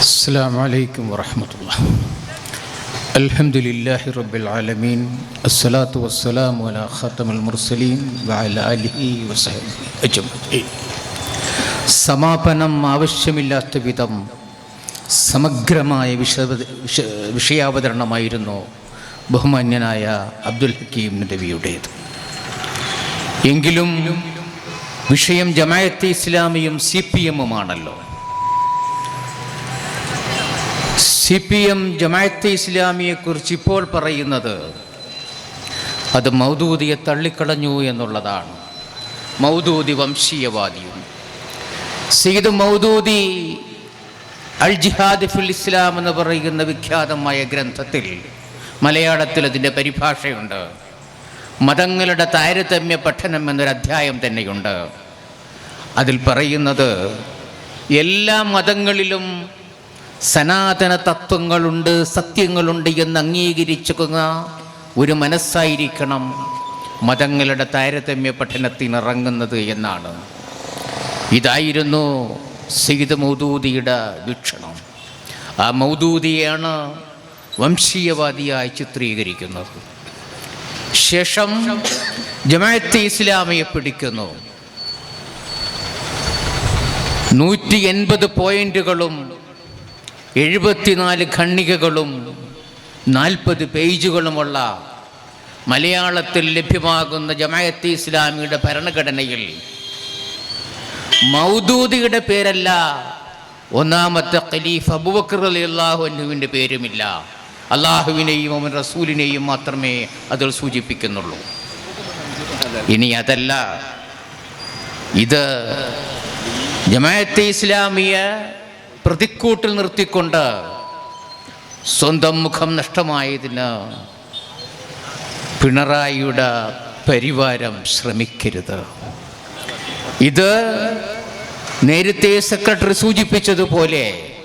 السلام عليكم ورحمة الله الحمد لله رب العالمين الصلاة والسلام على خاتم المرسلين وعلى آله وصحبه أجمعين സമാപനം ആവശ്യമില്ലാത്ത വിധം സമഗ്രമായ വിഷ വിഷ വിഷയാവതരണമായിരുന്നു ബഹുമാന്യനായ അബ്ദുൽ ഹക്കീം നബിയുടേത് എങ്കിലും വിഷയം ജമായത്തെ ഇസ്ലാമിയും സി പി എമ്മുമാണല്ലോ സി പി എം ജമാഅത്തെ ഇസ്ലാമിയെക്കുറിച്ച് ഇപ്പോൾ പറയുന്നത് അത് മൗദൂദിയെ തള്ളിക്കളഞ്ഞു എന്നുള്ളതാണ്. മൗദൂദി വംശീയവാദിയും. സീദ് മൗദൂദി അൽ ജിഹാദ് ഫുൽ ഇസ്ലാം എന്ന് പറയുന്ന വിഖ്യാതമായ ഗ്രന്ഥത്തിൽ മലയാളത്തിൽ അതിന്റെ പരിഭാഷയുണ്ട്. മതങ്ങളുടെ താരതമ്യ പഠനം എന്നൊരു അധ്യായം തന്നെയുണ്ട്. അതിൽ പറയുന്നത് എല്ലാ മതങ്ങളിലും സനാതന തത്വങ്ങളുണ്ട് സത്യങ്ങളുണ്ട് എന്ന് അംഗീകരിച്ചുക്കുന്ന ഒരു മനസ്സായിരിക്കണം മതങ്ങളുടെ താരതമ്യ പഠനത്തിനിറങ്ങുന്നത് എന്നാണ്. ഇതായിരുന്നു സീത മൗദൂദിയുടെ വീക്ഷണം. ആ മൗദൂദിയാണ് വംശീയവാദിയായി ചിത്രീകരിക്കുന്നത്. ശേഷം ജമാഅത്തെ ഇസ്ലാമിയെ പിടിക്കുന്നു. നൂറ്റി എൺപത് പോയിന്റുകളും എഴുപത്തിനാല് ഖണ്ണികകളും നാൽപ്പത് പേജുകളുമുള്ള മലയാളത്തിൽ ലഭ്യമാകുന്ന ജമാഅത്തെ ഇസ്ലാമിയുടെ ഭരണഘടനയിൽ മൗദൂദിയുടെ പേരല്ല ഒന്നാമത്തെ ഖലീഫ് അബുബക്കർ അലി അള്ളാഹുവിന്റെ പേരുമില്ല. അള്ളാഹുവിനെയും അവൻ റസൂലിനെയും മാത്രമേ അതിൽ സൂചിപ്പിക്കുന്നുള്ളൂ. ഇനി അതല്ല. ഇത് ജമാഅത്തെ ഇസ്ലാമിയ പ്രതിക്കൂട്ടിൽ നിർത്തിക്കൊണ്ട് സ്വന്തം മുഖം നഷ്ടമായതിന് പിണറായിയുടെ പരിവാരം ശ്രമിക്കരുത്. ഇത് നേരത്തെ സെക്രട്ടറി സൂചിപ്പിച്ചതുപോലെ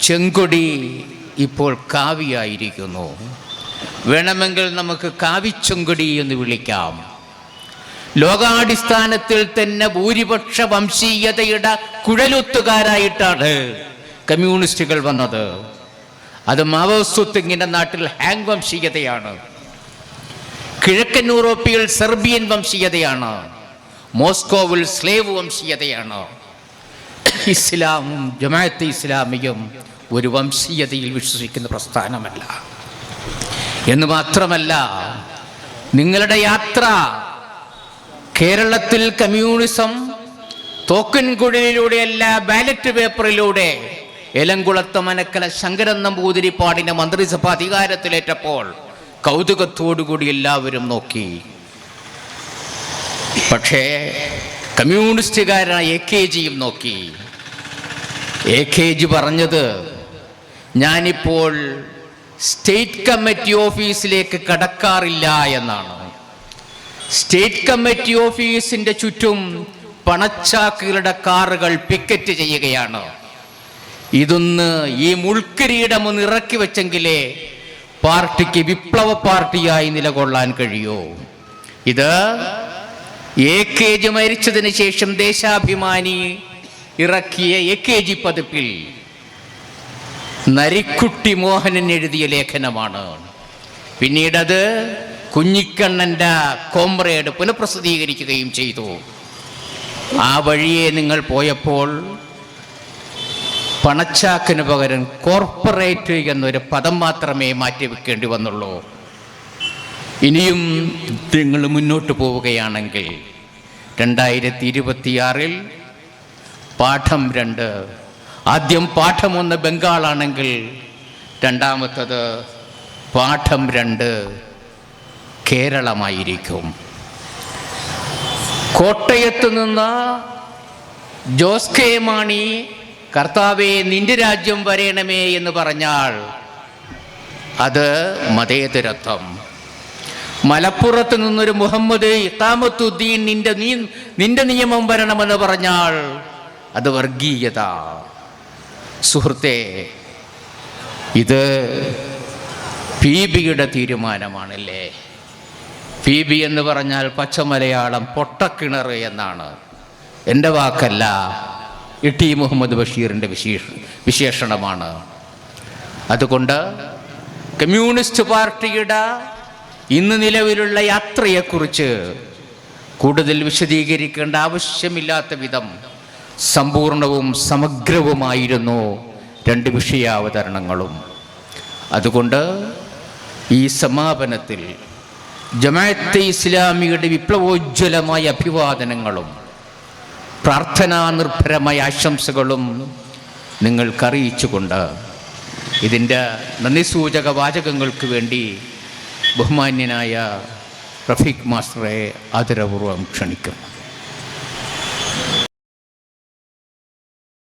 ചെങ്കൊടി ഇപ്പോൾ കാവിയായിരിക്കുന്നു. വേണമെങ്കിൽ നമുക്ക് കാവിച്ചെങ്കൊടി എന്ന് വിളിക്കാം. ലോകാടിസ്ഥാനത്തിൽ തന്നെ ഭൂരിപക്ഷ വംശീയതയുടെ കുഴലൊത്തുകാരായിട്ടാണ് കമ്മ്യൂണിസ്റ്റുകൾ വന്നത്. അത് മാവോസ്തുത്തിങ്ങിന്റെ നാട്ടിൽ ഹാങ് വംശീയതയാണ്. കിഴക്കൻ യൂറോപ്പിൽ സെർബിയൻ വംശീയതയാണ്. മോസ്കോവിൽ സ്ലേവ് വംശീയതയാണ്. ഇസ്ലാമും ജമാഅത്തെ ഇസ്ലാമിയും ഒരു വംശീയതയിൽ വിശ്വസിക്കുന്ന പ്രസ്ഥാനമല്ല. എന്ന് മാത്രമല്ല നിങ്ങളുടെ യാത്ര കേരളത്തിൽ കമ്മ്യൂണിസം തോക്കൻകുഴലിലൂടെയല്ല ബാലറ്റ് പേപ്പറിലൂടെ എലങ്കുളത്ത് മനക്കല ശങ്കരൻ നമ്പൂതിരിപ്പാടിന്റെ മന്ത്രിസഭ അധികാരത്തിലേറ്റപ്പോൾ കൗതുകത്തോടുകൂടി എല്ലാവരും നോക്കി. പക്ഷേ കമ്മ്യൂണിസ്റ്റുകാരനായ എ കെ ജിയും നോക്കി. എ കെ ജി പറഞ്ഞത് ഞാനിപ്പോൾ സ്റ്റേറ്റ് കമ്മിറ്റി ഓഫീസിലേക്ക് കടക്കാറില്ല എന്നാണ്. സ്റ്റേറ്റ് കമ്മിറ്റി ഓഫീസിന്റെ ചുറ്റും പണച്ചാക്കുകളുടെ കാറുകൾ പിക്കറ്റ് ചെയ്യുകയാണ്. ഇതൊന്ന് ഈ മുൾക്കിരീടം ഒന്ന് ഇറക്കി വെച്ചെങ്കിലേ പാർട്ടിക്ക് വിപ്ലവ പാർട്ടിയായി നിലകൊള്ളാൻ കഴിയൂ. ഇത് എ കെ ജി മരിച്ചതിന് ശേഷം ദേശാഭിമാനി ഇറക്കിയ എ കെ ജി പതിപ്പിൽ നരിക്കുട്ടി മോഹനൻ എഴുതിയ ലേഖനമാണ്. പിന്നീടത് കുഞ്ഞിക്കണ്ണന്റെ കോമ്രേഡ് പുനഃപ്രസിദ്ധീകരിക്കുകയും ചെയ്തു. ആ വഴിയെ നിങ്ങൾ പോയപ്പോൾ പണച്ചാക്കിന് പകരം കോർപ്പറേറ്റ് എന്നൊരു പദം മാത്രമേ മാറ്റി വെക്കേണ്ടി വന്നുള്ളൂ. ഇനിയും നിങ്ങൾ മുന്നോട്ട് പോവുകയാണെങ്കിൽ രണ്ടായിരത്തി ഇരുപത്തിയാറിൽ പാഠം രണ്ട് ആദ്യം പാഠം ഒന്ന് ബംഗാളാണെങ്കിൽ രണ്ടാമത്തത് പാഠം രണ്ട്. കേരളമായിരിക്കും. കോട്ടയത്ത് നിന്ന് ജോസ് കെ മാണി കർത്താവെ നിന്റെ രാജ്യം വരയണമേ എന്ന് പറഞ്ഞാൽ അത് മതേതരത്വം. മലപ്പുറത്ത് നിന്നൊരു മുഹമ്മദ് ഇത്താമത്തുദ്ദീൻ നിന്റെ നീ നിന്റെ നിയമം വരണമെന്ന് പറഞ്ഞാൽ അത് വർഗീയത. സുഹൃത്തെ ഇത് പി ബിയുടെ തീരുമാനമാണല്ലേ? പി ബി എന്ന് പറഞ്ഞാൽ പച്ചമലയാളം പൊട്ടക്കിണർ എന്നാണ്. എന്റെ വാക്കല്ല ഇ ടി മുഹമ്മദ് ബഷീറിന്റെ വിശേഷ വിശേഷണമാണ്. അതുകൊണ്ട് കമ്മ്യൂണിസ്റ്റ് പാർട്ടിയുടെ ഇന്ന് നിലവിലുള്ള യാത്രയെക്കുറിച്ച് കൂടുതൽ വിശദീകരിക്കേണ്ട ആവശ്യമില്ലാത്ത വിധം സമ്പൂർണവും സമഗ്രവുമായിരുന്നു രണ്ട് വിഷയാവതരണങ്ങളും. അതുകൊണ്ട് ഈ സമാപനത്തിൽ ജമാഅത്തെ ഇസ്ലാമിയുടെ വിപ്ലവോജ്വലമായ അഭിവാദനങ്ങളും പ്രാർത്ഥനാ നിർഭരമായ ആശംസകളും നിങ്ങൾക്കറിയിച്ചുകൊണ്ട് ഇതിന്റെ നന്ദി സൂചക വാചകങ്ങൾക്ക് വേണ്ടി ബഹുമാന്യനായ റഫീഖ് മാസ്റ്ററെ ആദരപൂർവം ക്ഷണിക്കുന്നു.